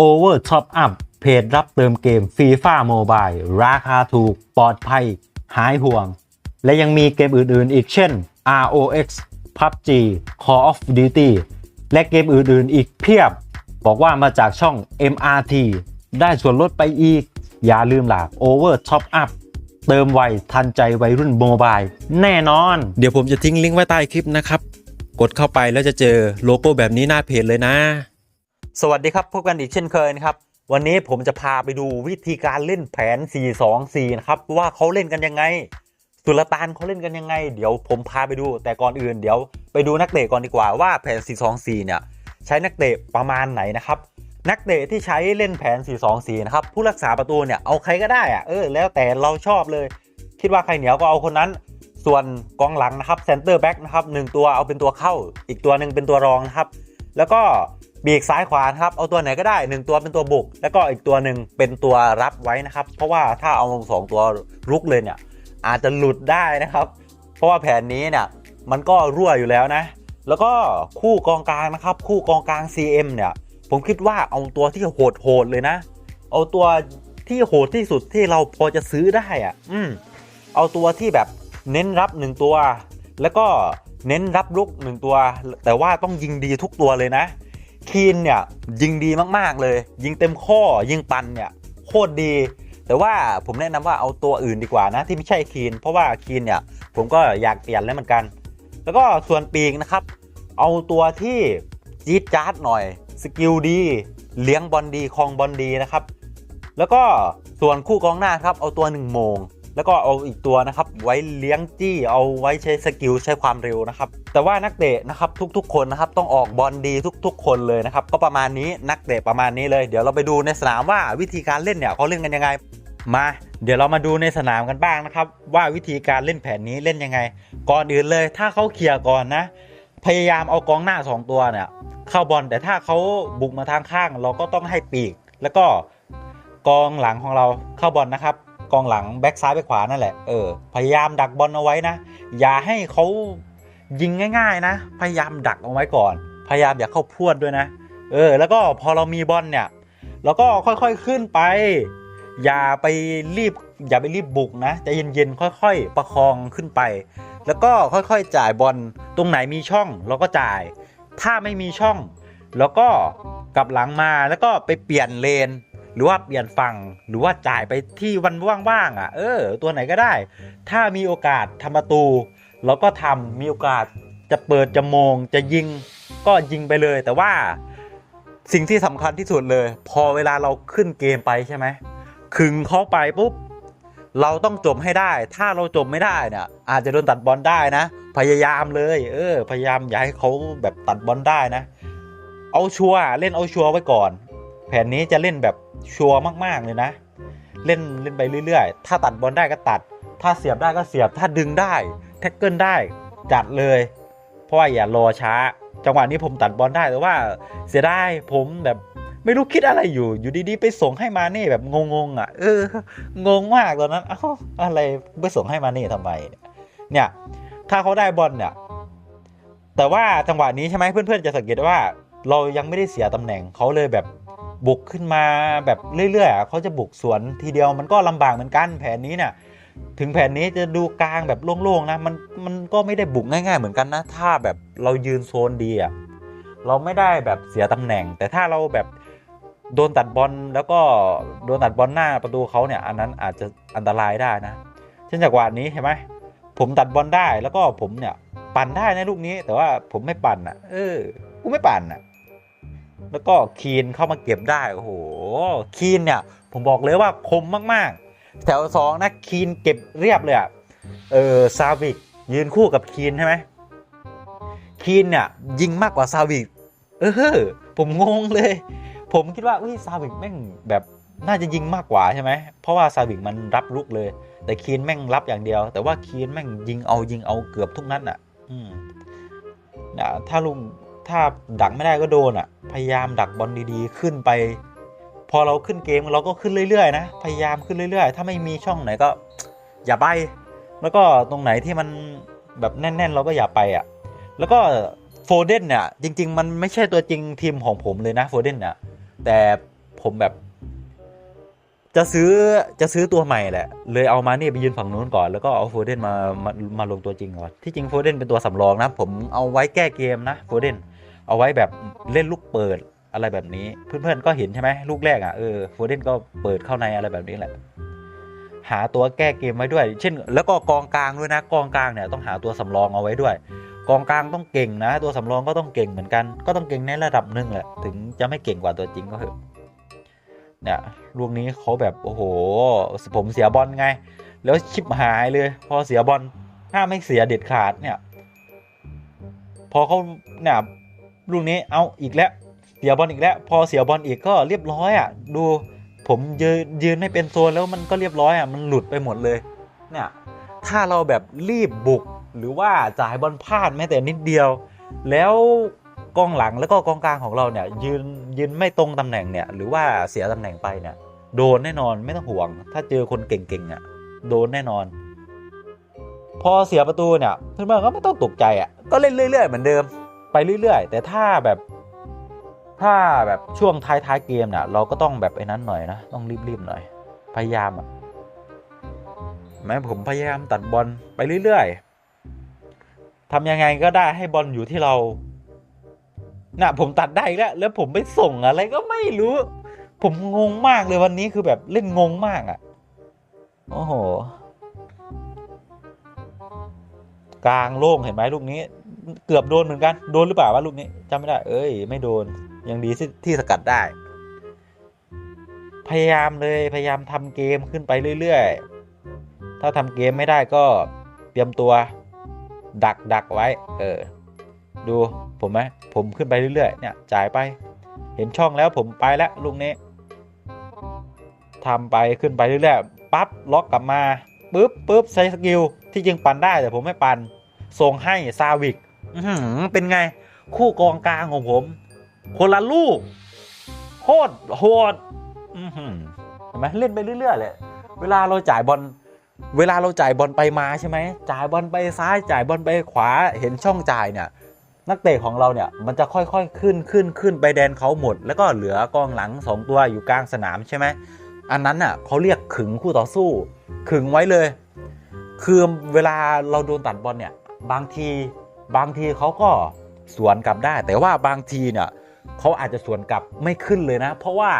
Over Top Up เพจรับเติมเกม FIFA Mobile ราคาถูกปลอดภัย หายห่วง และยังมีเกมอื่นๆ อีกเช่น ROX PUBG Call of Duty และเกมอื่นๆ อีกเพียบ บอกว่ามาจากช่อง MRT ได้ส่วนลดไปอีก อย่าลืมหลาก Over Top Up เติมไวทันใจวัยรุ่นโมบายแน่นอน เดี๋ยวผมจะทิ้งลิงก์ไว้ใต้คลิปนะครับ กดเข้าไปแล้วจะเจอโลโก้แบบนี้หน้าเพจเลยนะ สวัสดีครับ พบกันอีกเช่นเคยนะครับ วันนี้ผมจะพาไปดูวิธีการเล่นแผน 4-2-4 นะครับ ว่าเขาเล่นกันยังไง สุลต่านเขาเล่นกันยังไง เดี๋ยวผมพาไปดู แต่ก่อนอื่นเดี๋ยวไปดูนักเตะก่อนดีกว่าว่าแผน 4-2-4 เนี่ย ใช้นักเตะประมาณไหนนะครับ นักเตะที่ใช้เล่นแผน 4-2-4 นะครับ ผู้รักษาประตูเนี่ยเอาใครก็ได้อะเออแล้วแต่เราชอบเลย คิดว่าใครเหนียวก็เอาคนนั้น ส่วนกองหลังนะครับเซนเตอร์แบ็กนะครับหนึ่งตัวเอาเป็นตัวเข้า อีกตัวหนึ่งเป็นตัวรองนะครับ แล้วก็ บีกซ้ายขวานะครับเอาตัวไหนก็ได้หนึ่งตัวเป็นตัวบุก แล้วก็อีกตัวหนึ่งเป็นตัวรับไว้นะครับ เพราะว่าถ้าเอาสองตัวรุกเลยเนี่ยอาจจะหลุดได้นะครับ เพราะว่าแผนนี้เนี่ยมันก็รั่วอยู่แล้วนะ แล้วก็คู่กองกลางนะครับ คู่กองกลาง CM เนี่ย ผมคิดว่าเอาตัวที่โหดโหดเลยนะ เอาตัวที่โหดที่สุดที่เราพอจะซื้อได้อะอืมเอาตัวที่แบบเน้นรับหนึ่งตัว แล้วก็เน้นรับลุกหนึ่งตัว แต่ว่าต้องยิงดีทุกตัวเลยนะ คีนเนี่ยยิงดีมากๆเลย ยิงเต็มข้อยิงปันเนี่ยโคตรดี แต่ว่าผมแนะนำว่าเอาตัวอื่นดีกว่านะที่ไม่ใช่คีน เพราะว่าคีนเนี่ยผมก็อยากเปลี่ยนแล้วเหมือนกัน แล้วก็ส่วนปีกนะครับ เอาตัวที่จี๊ดจ๊าดหน่อยสกิลดี เลี้ยงบอลดีคลองบอลดีนะครับ แล้วก็ส่วนคู่กองหน้าครับเอาตัวหนึ่งโมง แล้วก็เอาอีกตัวนะครับไว้เลี้ยงจี้เอาไว้ใช้สกิลใช้ความเร็วนะครับแต่ว่านักเตะนะครับทุกๆ คนนะครับต้องออกบอลดีทุก ๆ คนเลยนะครับก็ประมาณนี้นักเตะประมาณนี้เลยเดี๋ยวเราไปดูในสนามว่าวิธีการเล่นเนี่ยเขาเล่นกันยังไงมาเดี๋ยวเรามาดูในสนามกันบ้างนะครับ ว่าวิธีการเล่นแผนนี้เล่นยังไง ก่อนอื่นเลยถ้าเขาเคลียร์ก่อนนะ พยายามเอากองหน้าสองตัวเนี่ยเข้าบอลแต่ถ้าเขาบุกมาทางข้าง เราก็ต้องให้ปีก แล้วก็กองหลังของเราเข้าบอลนะครับ กองหลังแบ็กซ้ายไปขวานั่นแหละเออพยายามดักบอลเอาไว้นะ อย่าให้เขายิงง่าย ๆ นะ พยายามดักเอาไว้ก่อน พยายามอย่าเข้าพรวดด้วยนะ เออ แล้วก็พอเรามีบอลเนี่ยเราก็ค่อยๆขึ้นไป อย่าไปรีบอย่าไปรีบบุกนะใจเย็นๆค่อย ๆ ประคองขึ้นไป แล้วก็ค่อยๆจ่ายบอลตรงไหนมีช่องเราก็จ่าย ถ้าไม่มีช่อง แล้วก็กลับหลังมาแล้วก็ไปเปลี่ยนเลน หรือว่าเปลี่ยนฝั่งหรือว่าจ่ายไปที่วันว่างๆอะ เออ ตัวไหนก็ได้ ถ้ามีโอกาสทำประตูเราก็ทำมีโอกาสจะเปิดจะมองจะยิงก็ยิงไปเลย แต่ว่าสิ่งที่สำคัญที่สุดเลย พอเวลาเราขึ้นเกมไปใช่ไหมขึงเข้าไปปุ๊บเราต้องจบให้ได้ ถ้าเราจบไม่ได้เนี่ยอาจจะโดนตัดบอลได้นะ พยายามเลย เออ พยายามอย่าให้เขาแบบตัดบอลได้นะ เอาชัวร์เล่นเอาชัวร์ไว้ก่อน แผนนี้จะเล่นแบบชัวร์มาก ๆ เลยนะ เล่นเล่นไปเรื่อย ๆ ถ้าตัดบอลได้ก็ตัด ถ้าเสียบได้ก็เสียบ ถ้าดึงได้ แท็กเกิลได้จัดเลย เพราะว่าอย่ารอช้า จังหวะนี้ผมตัดบอลได้แต่ว่าเสียไดายผมแบบไม่รู้คิดอะไรอยู่ อยู่ดีๆ ไปส่งให้มานี่แบบงงๆอะ เออ งงมากตอนนั้น เอ้าอะไรไปส่งให้มานี่ทำไม เนี่ย ถ้าเขาได้บอลเนี่ย แต่ว่าจังหวะนี้ใช่ไหมเพื่อนๆจะสังเกตว่า เรายังไม่ได้เสียตำแหน่งเขาเลยแบบ บุกขึ้นมาแบบเรื่อยๆอะเขาจะบุกสวนทีเดียวมันก็ลำบากเหมือนกันแผนนี้เนี่ยถึงแผนนี้จะดูกลางแบบโล่งๆนะมันมันก็ไม่ได้บุกง่าย ๆ เหมือนกันนะ ถ้าแบบเรายืนโซนดีอะเราไม่ได้แบบเสียตำแหน่ง แต่ถ้าเราแบบโดนตัดบอลแล้วก็โดนตัดบอลหน้าประตูเขาเนี่ยอันนั้นอาจจะอันตรายได้นะ เช่นจากวันนี้เห็นไหมผมตัดบอลได้แล้วก็ผมเนี่ยปั่นได้ในลูกนี้ แต่ว่าผมไม่ปั่นอะ เออกูไม่ปั่นอะ แล้วก็คีนเข้ามาเก็บได้โอ้โหคีนเนี่ยผมบอกเลยว่าคมมากๆ แถวสองนะคีนเก็บเรียบเลยอะเออซาวิกยืนคู่กับคีนใช่ไหมคีนเนี่ยยิงมากกว่าซาวิกเออผมงงเลย ผมคิดว่าเฮ้ยซาวิกแม่งแบบน่าจะยิงมากกว่าใช่ไหม เพราะว่าซาวิกมันรับลุกเลย แต่คีนแม่งรับอย่างเดียว แต่ว่าคีนแม่งยิงเอายิงเอาเกือบทุกนัดอะ อืมนะถ้าลุง ถ้าดักไม่ได้ก็โดนอะ พยายามดักบอลดีๆ ขึ้นไป พอเราขึ้นเกมเราก็ขึ้นเรื่อยๆนะ พยายามขึ้นเรื่อย ๆ ถ้าไม่มีช่องไหนก็ อย่าไป แล้วก็ตรงไหนที่มันแบบแน่น ๆ เราก็อย่าไปอะ แล้วก็โฟเดนเนี่ยจริง ๆ มันไม่ใช่ตัวจริงทีมของผมเลยนะโฟเดนเนี่ยแต่ผมแบบ จะซื้อจะซื้อตัวใหม่แหละ เลยเอามาเนี่ยไปยืนฝั่งนู้นก่อนแล้วก็เอาโฟเดนมามามาลงตัวจริงก่อนที่จริงโฟเดนเป็นตัวสำรองนะ ผมเอาไว้แก้เกมนะโฟเดน เอาไว้แบบเล่นลูกเปิดอะไรแบบนี้ เพื่อนๆก็เห็นใช่ไหมลูกแรกอะเออโฟเดนก็เปิดเข้าในอะไรแบบนี้แหละหาตัวแก้เกมไว้ด้วย เช่น แล้วก็กองกลางด้วยนะกองกลางเนี่ยต้องหาตัวสำรองเอาไว้ด้วย กองกลางต้องเก่งนะ ตัวสำรองก็ต้องเก่งเหมือนกัน ก็ต้องเก่งในระดับหนึ่งแหละ ถึงจะไม่เก่งกว่าตัวจริงก็เถอะเนี่ยลูกนี้เขาแบบโอ้โห ผมเสียบอลไง แล้วชิบหายเลย พอเสียบอลห้ามไม่เสียเด็ดขาดเนี่ย พอเขาเนี่ย ลูกนี้เอาอีกแล้วเสียบอลอีกแล้ว พอเสียบอลอีกก็เรียบร้อยอะ ดูผมยืนยืนไม่เป็นโซนแล้วมันก็เรียบร้อยอะมันหลุดไปหมดเลยเนี่ยถ้าเราแบบรีบบุกหรือว่าจ่ายบอลพลาดแม้แต่นิดเดียว แล้วกองหลังแล้วก็กองกลางของเราเนี่ย ยืนยืนไม่ตรงตำแหน่งเนี่ย หรือว่าเสียตำแหน่งไปเนี่ย โดนแน่นอนไม่ต้องห่วง ถ้าเจอคนเก่งๆอะโดนแน่นอน พอเสียประตูเนี่ยเพื่อนๆก็ไม่ต้องตกใจอะก็เล่นเรื่อยๆเหมือนเดิม ไปเรื่อยๆ แต่ถ้าแบบถ้าแบบช่วงท้ายๆเกมเนี่ยเราก็ต้องแบบไอ้นั้นหน่อยนะต้องรีบๆหน่อย พยายามอะแม้ผมพยายามตัดบอลไปเรื่อยๆทำยังไงก็ได้ให้บอลอยู่ที่เราน่ะผมตัดได้แล้ว แล้วผมไปส่งอะไรก็ไม่รู้ ผมงงมากเลยวันนี้คือแบบเล่นงงมากอะโอ้โห กลางโล่งเห็นไหมลูกนี้ เกือบโดนเหมือนกัน โดนหรือเปล่าวะลูกนี้จำไม่ได้ เอ้ย ไม่โดน ยังดีที่ที่สกัดได้ พยายามเลยพยายามทำเกมขึ้นไปเรื่อยๆ ถ้าทำเกมไม่ได้ก็เตรียมตัว ดักดักไว้ เออ ดูผมไหมผมขึ้นไปเรื่อยๆ เนี่ย จ่ายไป เห็นช่องแล้วผมไปแล้วลูกนี้ทำไปขึ้นไปเรื่อยๆ ปั๊บล็อกกลับมาปุ๊บปุ๊บใช้สกิลที่จริงปั่นได้แต่ผมไม่ปั่นส่งให้ซาวิก เป็นไง คู่กองกลางของผม คนละลูกโคตรโหดเห็นไหมเล่นไปเรื่อยๆเลยเวลาเราจ่ายบอลเวลาเราจ่ายบอลไปมาใช่ไหมจ่ายบอลไปซ้ายจ่ายบอลไปขวาเห็นช่องจ่ายเนี่ย นักเตะของเราเนี่ยมันจะค่อยๆขึ้นขึ้นขึ้นไปแดนเขาหมด แล้วก็เหลือกองหลังสองตัวอยู่กลางสนามใช่ไหมอันนั้นน่ะเขาเรียกขึงคู่ต่อสู้ ขึงไว้เลย คือเวลาเราโดนตัดบอลเนี่ย บางที บางทีเขาก็สวนกลับได้ แต่ว่าบางทีเนี่ยเขาอาจจะสวนกลับไม่ขึ้นเลยนะ เพราะว่า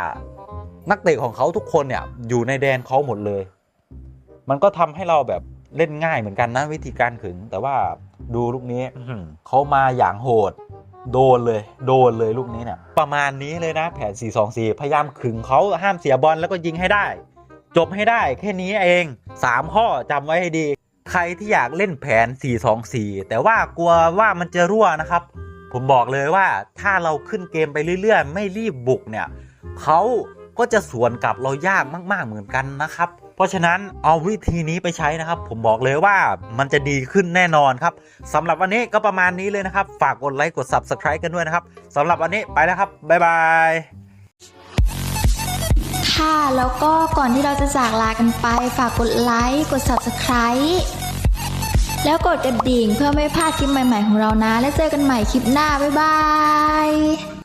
นักเตะของเขาทุกคนเนี่ยอยู่ในแดนเขาหมดเลย มันก็ทำให้เราแบบเล่นง่ายเหมือนกันนะวิธีการขึง แต่ว่าดูลูกนี้เขามาอย่างโหด โดนเลย โดนเลยลูกนี้เนี่ยประมาณนี้เลยนะ แผน 4-2-4 พยายามขึงเขาห้ามเสียบอลแล้วก็ยิงให้ได้ จบให้ได้แค่นี้เอง 3 ข้อจำไว้ให้ดี ใครที่อยากเล่นแผน 4-2-4 แต่ว่ากลัวว่ามันจะรั่วนะครับ ผมบอกเลยว่าถ้าเราขึ้นเกมไปเรื่อยๆ ไม่รีบบุกเนี่ยเขาก็จะสวนกลับเรายากมาก ๆเหมือนกันนะครับ เพราะฉะนั้นเอาวิธีนี้ไปใช้นะครับ ผมบอกเลยว่ามันจะดีขึ้นแน่นอนครับสำหรับวันนี้ก็ประมาณนี้เลยนะครับ ฝากกดไลค์กด Subscribe กันด้วยนะครับสำหรับวันนี้ไปแล้วครับ บ๊ายบายค่ะ แล้วก็ก่อนที่เราจะจากลากันไป ฝากกดไลค์ กด Subscribe แล้วกดกระดิ่งเพื่อไม่พลาดคลิปใหม่ ๆ ของเรานะ แล้วเจอกันใหม่คลิปหน้า บ๊ายบาย